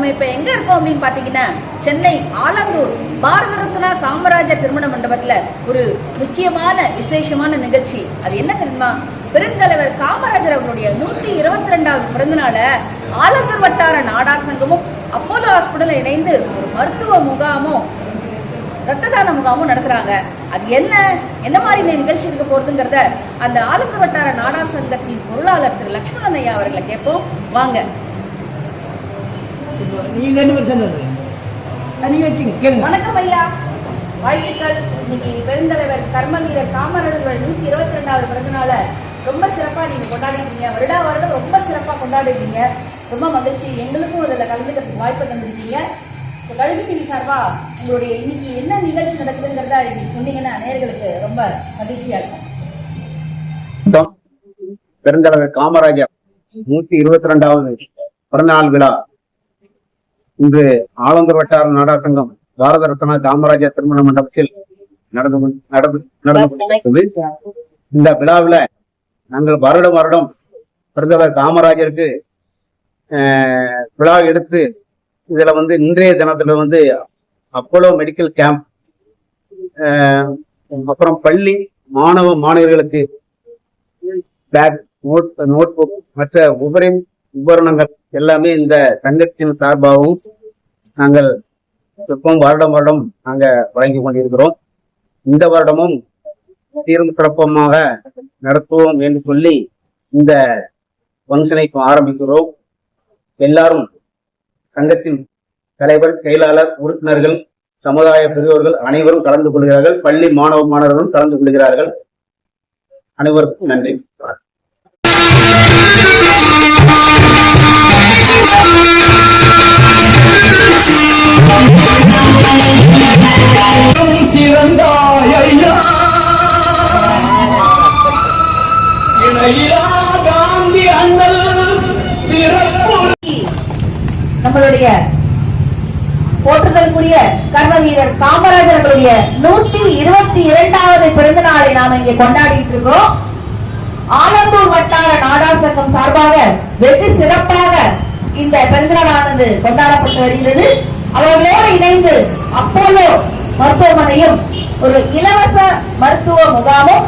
நம்ம இப்ப எங்க இருக்கோம் அப்படின்னு பாத்தீங்கன்னா சென்னை ஆலந்தூர் பாரத ரத்னா காமராஜர் திருமண மண்டபத்துல ஒரு முக்கியமான விசேஷமான நிகழ்ச்சி. அது என்ன தெரியுமா? பெருந்தலைவர் காமராஜர் அவருடைய நூத்தி இருபத்தி ரெண்டாவது பிறந்த ஆலந்தூர் வட்டார நாடார் சங்கமும் அப்போலோ ஹாஸ்பிடல் இணைந்து ஒரு மருத்துவ முகாமும் ரத்த தான முகாமும் நடத்துறாங்க. அது என்ன? என்ன மாதிரி நிகழ்ச்சி இருக்க போறதுங்கிறத அந்த ஆலந்தூர் வட்டார நாடார் சங்கத்தின் பொருளாளர் திரு லட்சுமணன் ஐயா அவர்களை கேட்போம். வாங்க. நீங்க ரெண்டு பேரும் சொன்னது நீங்க வச்சுங்க கேளுங்க வணக்கம் ஐயா. வாழ்த்துக்கள். இன்னைக்கு பெருந்தலைவர் கர்ம வீரர் காமராஜர் நூத்தி இருபத்தி ரெண்டாவது பிறந்தநாள ரொம்ப சிறப்பா நீங்க கொண்டாடிருக்கீங்க. வருடா வருடம் ரொம்ப சிறப்பா கொண்டாடிருக்கீங்க. ரொம்ப மகிழ்ச்சி. எங்களுக்கும் அதுல கலந்துக்கிறதுக்கு வாய்ப்பு தந்திருக்கீங்க. So, கல்வி டிவி சார்பா உங்களுடைய இன்னைக்கு என்ன நிகழ்ச்சி நடக்குதுங்கிறத இன்னைக்கு சொன்னீங்கன்னா நேர்களுக்கு ரொம்ப மகிழ்ச்சியா இருக்கும். பெருந்தலைவர் காமராஜர் நூத்தி இருபத்தி ரெண்டாவது பிறந்தநாள் விழா. இன்று ஆலந்தூர் வட்டார நாடார் சங்கம் பாரத ரத்னா காமராஜர் திருமண மண்டபத்தில் நடந்து நடந்து நடந்து இந்த விழாவில் நாங்கள் வருடம் வருடம் பெருந்தலைவர் காமராஜருக்கு விழா எடுத்து இதுல வந்து இன்றைய தினத்துல வந்து அப்போலோ மெடிக்கல் கேம்ப் அப்புறம் பள்ளி மாணவ மாணவியர்களுக்கு பேக் நோட் நோட் புக் மற்ற உபரி உபகரணங்கள் எல்லாமே இந்த சங்கத்தின் சார்பாகவும் நாங்கள் எப்பவும் வருடம் வருடம் நாங்க வழங்கி கொண்டிருக்கிறோம். இந்த வருடமும் சீரும் சிறப்பமாக நடத்துவோம் என்று சொல்லி இந்த ஃபங்க்ஷனை ஆரம்பிக்கிறோம். எல்லாரும் சங்கத்தின் தலைவர் செயலாளர் உறுப்பினர்கள் சமுதாய பெரியோர்கள் அனைவரும் கலந்து கொள்கிறார்கள். பள்ளி மாணவ மாணவர்களும் கலந்து கொள்கிறார்கள். அனைவருக்கும் நன்றி. அவர்களுடைய போற்றுதலுக்குரிய கர்ம வீரர் காமராஜர்களுடைய நூற்றி இருபத்தி இரண்டாவது பிறந்த நாளை நாம் இங்கே கொண்டாடிட்டு இருக்கிறோம். ஆலந்தூர் வட்டார நாடார் சங்கம் சார்பாக வெகு சிறப்பாக இந்த பிறந்தநாளானது கொண்டாடப்பட்டு வருகிறது. அவர்களோடு இணைந்து அப்போலோ மருத்துவமனையும் ஒரு இலவச மருத்துவ முகாமும்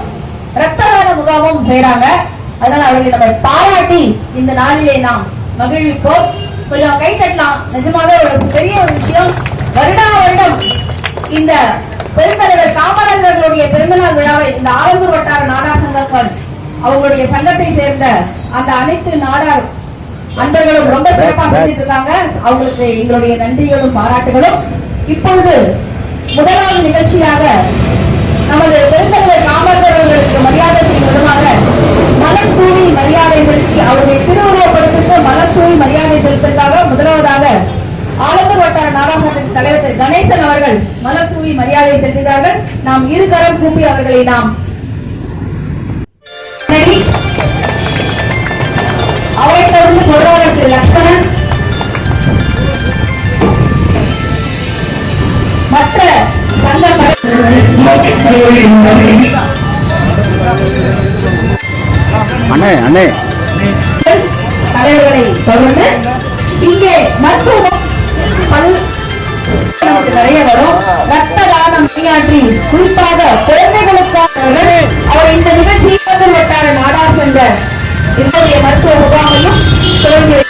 ரத்த தான முகாமும் செய்யறாங்க அதனால அவர்களை நம்ம பாராட்டி இந்த நாளிலே நாம் மகிழ்விப்போம். கொஞ்சம் கை தட்டலாம். நிஜமாவே ஒரு பெரிய ஒரு விஷயம். வருடா வருடம் இந்த பெருந்தலைவர் காமராஜர்களுடைய பிறந்தநாள் விழாவை இந்த ஆலந்தூர் வட்டார நாடார் சங்கங்கள் அவங்களுடைய சங்கத்தை சேர்ந்த அந்த அனைத்து நாடார் அன்பர்களும் ரொம்ப சிறப்பாக செஞ்சுட்டு இருக்காங்க. அவங்களுக்கு எங்களுடைய நன்றிகளும் பாராட்டுகளும். இப்பொழுது முதலாவது நிகழ்ச்சியாக நமது பெருந்தலைவர் காமராஜர் அவர்களுக்கு மரியாதை செய்யும் விதமாக மலர் தூவி மரியாதை செலுத்தி அவருடைய திருவுருவப்படத்திற்கு மலர் செலுத்துவதற்காக முதலாவதாக ஆலந்தூர் வட்டார நாடாளுமன்றத்தின் தலைவர் திரு. கணேசன் அவர்கள் மலர் தூவி மரியாதை செலுத்துகிறார்கள் நாம் இருகரம் கூப்பி அவர்களை நாம். அவரைத் தொடர்ந்து பொருளாளர் திரு. லட்சுமணன் மற்ற அண்ணே அண்ணே. தலைவர்களை தொடர்ந்து இங்கே மருத்துவம் பல் நமக்கு நிறைய வரும். ரத்த தானம் பணியாற்றி குறிப்பாக குழந்தைகளுக்காக அவர் இந்த நிகழ்ச்சியில் வட்டார நாடா சென்ற இன்றைய மருத்துவ முகாமையும் தொடங்கி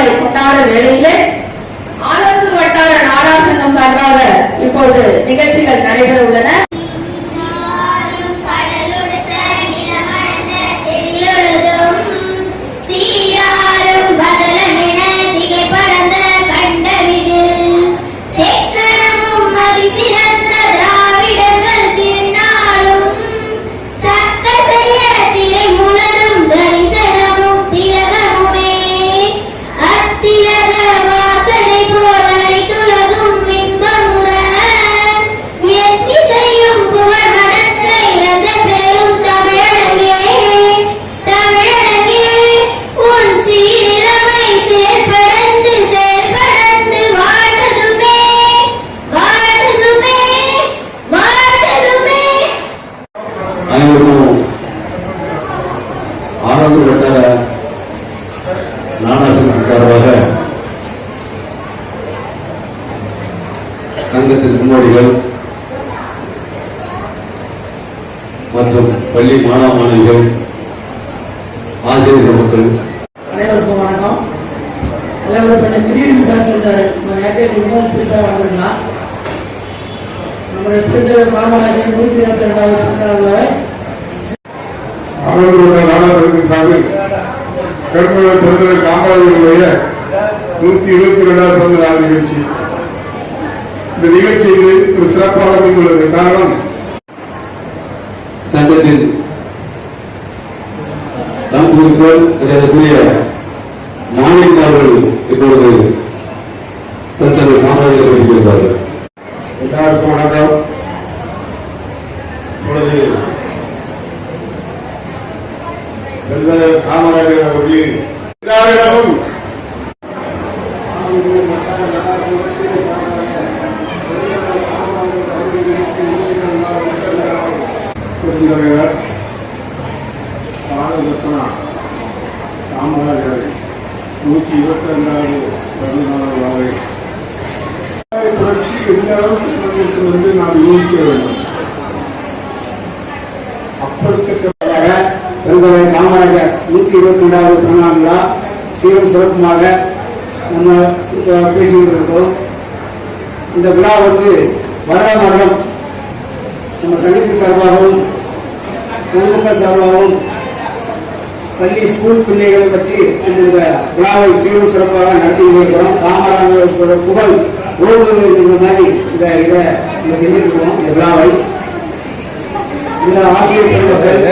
நாளை கொண்டாட வேளையிலே ஆலந்தூர் வட்டார நாடார் சார்பாக இப்போது நிகழ்ச்சிகள் நடைபெற உள்ளன. அனைவருக்கும் ஆனந்த வட்டார நாடாசனம் சார்பாக சங்கத்தின் முன்னோடிகள் மற்றும் பள்ளி மாணவ மாணவிகள் ஆசிரியர்கள் மக்கள். அனைவருக்கும் வணக்கம். அனைவரும் திடீர்னு பேச சொல்லிட்டாரு. நம்ம நேரத்தை முதல் ப்ரிப்பேர் ஆகுதுங்களா நம்முடைய பெருந்தலைவர் காமராஜர் நூற்றி இருபத்தி ரெண்டாவது பிறந்தநாளை அமர்ந்துள்ள நாடாளுமன்றத்தின் சார்பில் பெருந்தலைவர் பெருந்தலைவர் காமராஜருடைய நூத்தி இருபத்தி இரண்டாவது பிறந்த நாள் நிகழ்ச்சி. இந்த நிகழ்ச்சியில் ஒரு சிறப்பாக அமைந்துள்ளது. காரணம்? சங்கத்தின் நம் குறிக்கோள் மரியாதைக்குரிய மாநில அவர்கள் இப்பொழுது தத்தது காமராஜரை பற்றி பேசுவார்கள் எல்லாருக்கும் வணக்கம் இப்பொழுது பெருந்தலைவர் காமராஜர் அவர்கள் எல்லாரிடமும் பெருந்தலைவர் பாரத ரத்னா காமராஜர் நூற்றி இருபத்தி ரெண்டாவது பிறந்தநாள் விழாவை புரட்சி எந்த அளவுக்கு நடந்திருக்கு வந்து நாம் யோசிக்க வேண்டும் அப்பழுக்கத்தக்க பெருந்தலைவர் காமராஜர் நூத்தி இருபத்தி ரெண்டாவது பிறந்தநாள் விழா சீரும் சிறப்புமாக நம்ம இப்ப பேசிக்கிட்டு இருக்கோம் இந்த விழா வந்து வருட வருடம் நம்ம சங்கத்தின் சார்பாகவும் பொதுமக்கள் சார்பாகவும் பள்ளி ஸ்கூல் பிள்ளைகளை பற்றி இந்த விழாவை சீரும் சிறப்பாக நடத்தி இருக்கிறோம் காமராஜர் புகழ் ஓடுவது என்கிற மாதிரி இந்த இதை செஞ்சுட்டு இருக்கோம் இந்த விழாவை. இந்த ஆசிரியர் பெருமக்கள்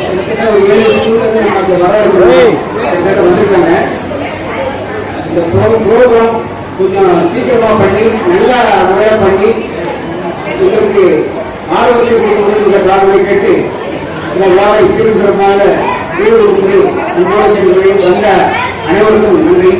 கிட்டத்தட்ட ஒரு ஏழு ஸ்கூல்ல நமக்கு வர வந்திருக்காங்க. இந்த ப்ரோக்ராம் கொஞ்சம் சீக்கிரமா பண்ணி நல்லா முறையா பண்ணி எங்களுக்கு ஆரோக்கிய கொடுக்கணும் இந்த பிரார்த்தனை கேட்டு இந்த விழாவை சீரும் சிறப்பாக செய்வதற்கு வந்த அனைவருக்கும் நன்றி.